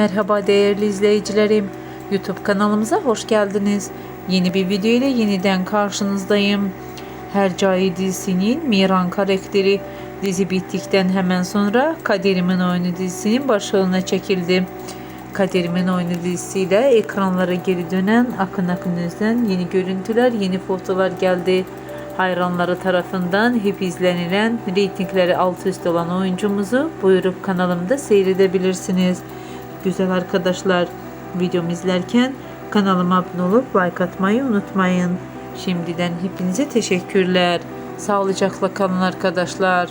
Merhaba değerli izleyicilerim. YouTube kanalımıza hoş geldiniz. Yeni bir video ile yeniden karşınızdayım. Hercai dizisinin Miran karakteri dizi bittikten hemen sonra Kaderimin Oyunu dizisinin başrolüne çekildi. Kaderimin Oyunu dizisiyle ekranlara geri dönen Akın Akın Özden yeni görüntüler, yeni fotolar geldi. Hayranları tarafından hep izlenilen, reytingleri alt üst olan oyuncumuzu buyurup kanalımda seyredebilirsiniz. Güzel arkadaşlar, videomu izlerken kanalıma abone olup like atmayı unutmayın. Şimdiden hepinize teşekkürler. Sağlıcakla kalın arkadaşlar.